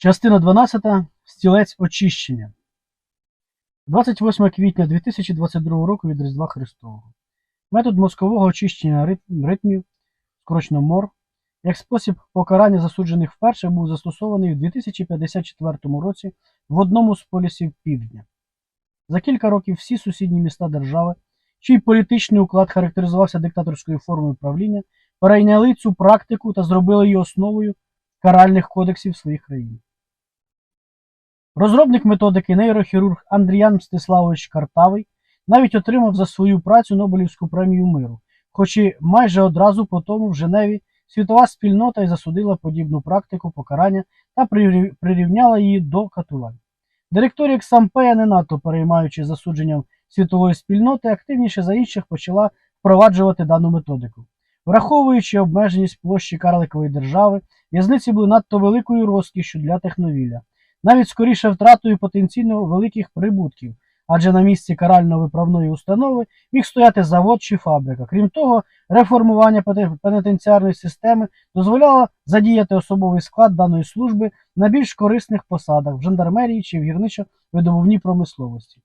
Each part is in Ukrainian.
Частина 12. Стілець очищення. 28 квітня 2022 року від Різдва Христового. Метод мозкового очищення ритмів, скорочено МОР, як спосіб покарання засуджених вперше був застосований в 2054 році в одному з полісів півдня. За кілька років всі сусідні міста держави, чий політичний уклад характеризувався диктаторською формою правління, перейняли цю практику та зробили її основою каральних кодексів своїх країн. Розробник методики нейрохірург Андріян Мстиславович Картавий навіть отримав за свою працю Нобелівську премію миру, хоч і майже одразу по тому в Женеві світова спільнота й засудила подібну практику покарання та прирівняла її до катувань. Директорія Ксампея, не надто переймаючи засудженням світової спільноти, активніше за інших почала впроваджувати дану методику. Враховуючи обмеженість площі карликової держави, в'язниці були надто великою розкішшю для техновілля, навіть скоріше втратою потенційно великих прибутків, адже на місці карально-виправної установи міг стояти завод чи фабрика. Крім того, реформування пенітенціарної системи дозволяло задіяти особовий склад даної служби на більш корисних посадах в жандармерії чи в гірничо-видобувній промисловості.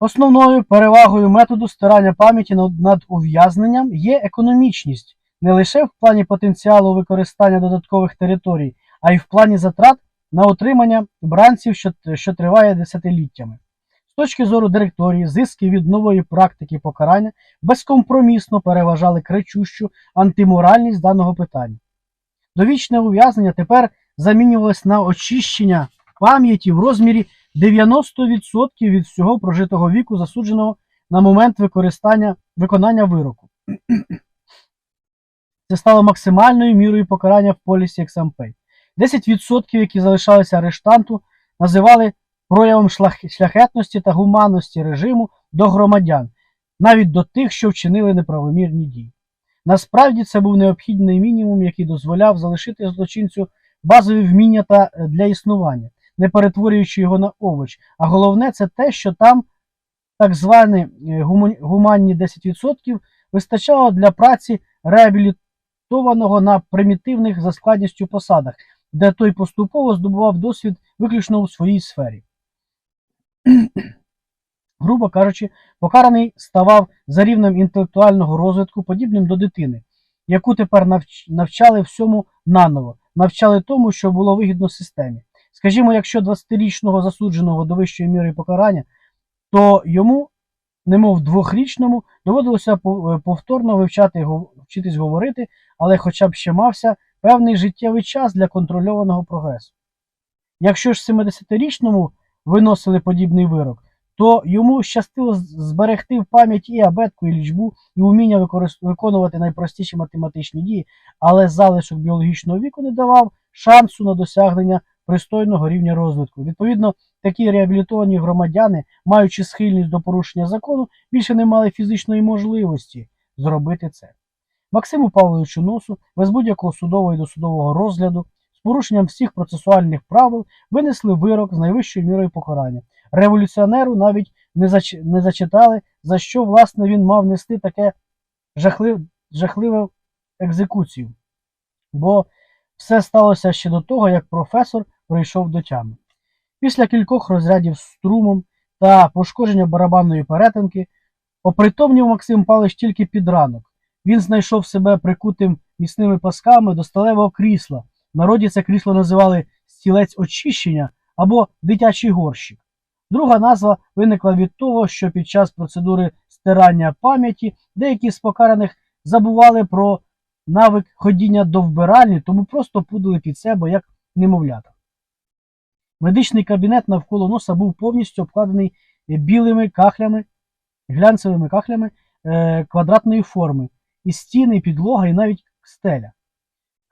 Основною перевагою методу стирання пам'яті над ув'язненням є економічність не лише в плані потенціалу використання додаткових територій, а й в плані затрат на утримання бранців, що, що триває десятиліттями. З точки зору директорії, зиски від нової практики покарання безкомпромісно переважали кричущу антиморальність даного питання. Довічне ув'язнення тепер замінювалось на очищення пам'яті в розмірі 90% від всього прожитого віку засудженого на момент використання виконання вироку. Це стало максимальною мірою покарання в полісі Ексампей. 10%, які залишалися арештанту, називали проявом шляхетності та гуманності режиму до громадян, навіть до тих, що вчинили неправомірні дії. Насправді це був необхідний мінімум, який дозволяв залишити злочинцю базові вміння та е, для існування, не перетворюючи його на овоч. А головне це те, що там так звані е, гуманні 10% вистачало для праці реабілітованого на примітивних за складністю посадах, де той поступово здобував досвід виключно у своїй сфері. Грубо кажучи, покараний ставав за рівнем інтелектуального розвитку подібним до дитини, яку тепер навч- навчали всьому наново, навчали тому, що було вигідно системі. Скажімо, якщо 20-річного засудженого до вищої міри покарання, то йому, немов двохрічному, доводилося повторно вивчати, гов- вчитись говорити, але хоча б ще мався певний життєвий час для контрольованого прогресу. Якщо ж 70-річному виносили подібний вирок, то йому щастило зберегти в пам'яті і абетку, і лічбу, і вміння виконувати найпростіші математичні дії, але залишок біологічного віку не давав шансу на досягнення пристойного рівня розвитку. Відповідно, такі реабілітовані громадяни, маючи схильність до порушення закону, більше не мали фізичної можливості зробити це. Максиму Павловичу Носу без будь-якого судового і досудового розгляду з порушенням всіх процесуальних правил винесли вирок з найвищою мірою покарання. Революціонеру навіть не, зач... не зачитали, за що власне він мав нести таке жахлив... жахливе екзекуцію. Бо все сталося ще до того, як професор прийшов до тями. Після кількох розрядів струмом та пошкодження барабанної перетинки опритомнів Максим Павлович тільки під ранок. Він знайшов себе прикутим міцними пасками до сталевого крісла. В народі це крісло називали стілець очищення або дитячий горщик. Друга назва виникла від того, що під час процедури стирання пам'яті деякі з покараних забували про навик ходіння до вбиральні, тому просто пудили під себе як немовлята. Медичний кабінет навколо носа був повністю обкладений білими кахлями, глянцевими кахлями е, квадратної форми, і стіни, і підлога, і навіть стеля.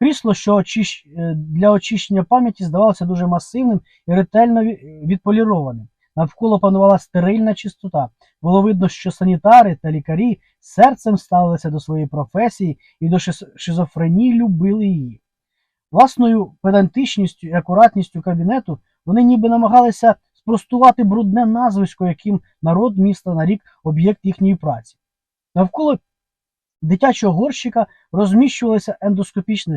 Крісло, що очищ... е, для очищення пам'яті здавалося дуже масивним і ретельно відполірованим. Навколо панувала стерильна чистота. Було видно, що санітари та лікарі серцем ставилися до своєї професії і до шиз- шизофренії любили її. Власною педантичністю і акуратністю кабінету вони ніби намагалися спростувати брудне назвисько, яким народ міста на рік об'єкт їхньої праці. Навколо дитячого горщика розміщувалася ендоскопічна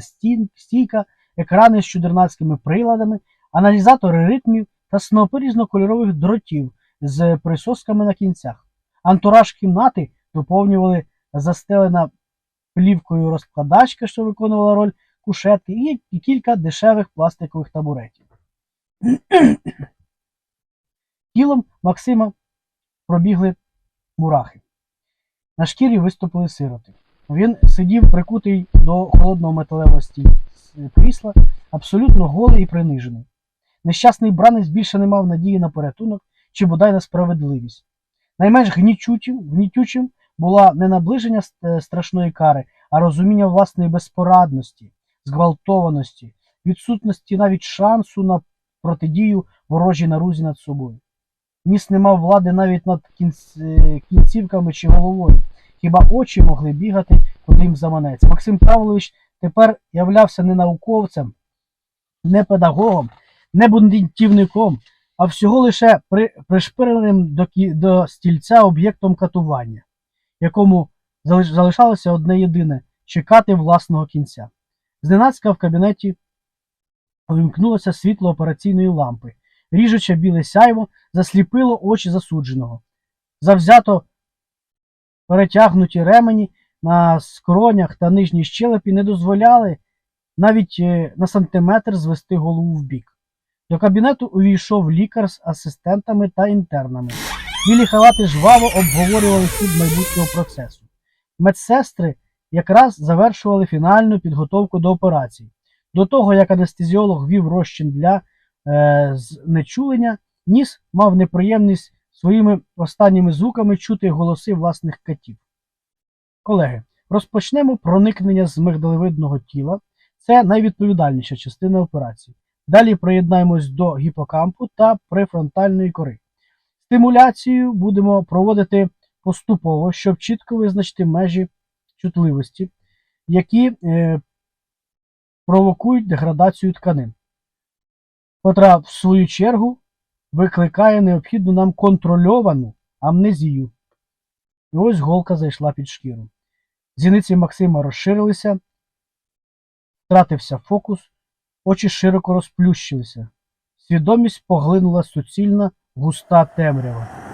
стійка, екрани з чудернацькими приладами, аналізатори ритмів та снопи різнокольорових дротів з присосками на кінцях. Антураж кімнати доповнювали застелена плівкою розкладачка, що виконувала роль кушетки, і- кілька дешевих пластикових табуретів. Тілом Максима пробігли мурахи. На шкірі виступили сироти. Він сидів прикутий до холодного металевого крісла, абсолютно голий і принижений. Нещасний бранець більше не мав надії на порятунок чи бодай на справедливість. Найменш гнітючим, гнітючим була не наближення е, страшної кари, а розуміння власної безпорадності, зґвалтованості, відсутності навіть шансу на протидію ворожій нарузі над собою. Ніс не мав влади навіть над е, кінцівками чи головою. Хіба очі могли бігати, куди їм заманеться. Максим Павлович тепер являвся не науковцем, не педагогом, не бунтівником, а всього лише при, пришпиреним до, до стільця об'єктом катування, якому залиш- залишалося одне єдине чекати власного кінця. Зненацька в кабінеті увімкнулося світло операційної лампи. Ріжуче біле сяйво засліпило очі засудженого. Завзято перетягнуті ремені на скронях та нижній щелепі не дозволяли навіть е, на сантиметр звести голову вбік. До кабінету увійшов лікар з асистентами та інтернами. Білі халати жваво обговорювали хід майбутнього процесу. Медсестри якраз завершували фінальну підготовку до операції. До того, як анестезіолог вів розчин для е, знечулення, ніс мав неприємність своїми останніми звуками чути голоси власних катів. Колеги, розпочнемо проникнення з мигдалевидного тіла. Це найвідповідальніша частина операції. Далі приєднаємось до гіпокампу та префронтальної кори. Стимуляцію будемо проводити поступово, щоб чітко визначити межі чутливості, які е, провокують деградацію тканин, котра, в свою чергу, викликає необхідну нам контрольовану амнезію. І ось голка зайшла під шкіру. Зіниці Максима розширилися, втратився фокус, очі широко розплющилися. Свідомість поглинула суцільна густа темрява.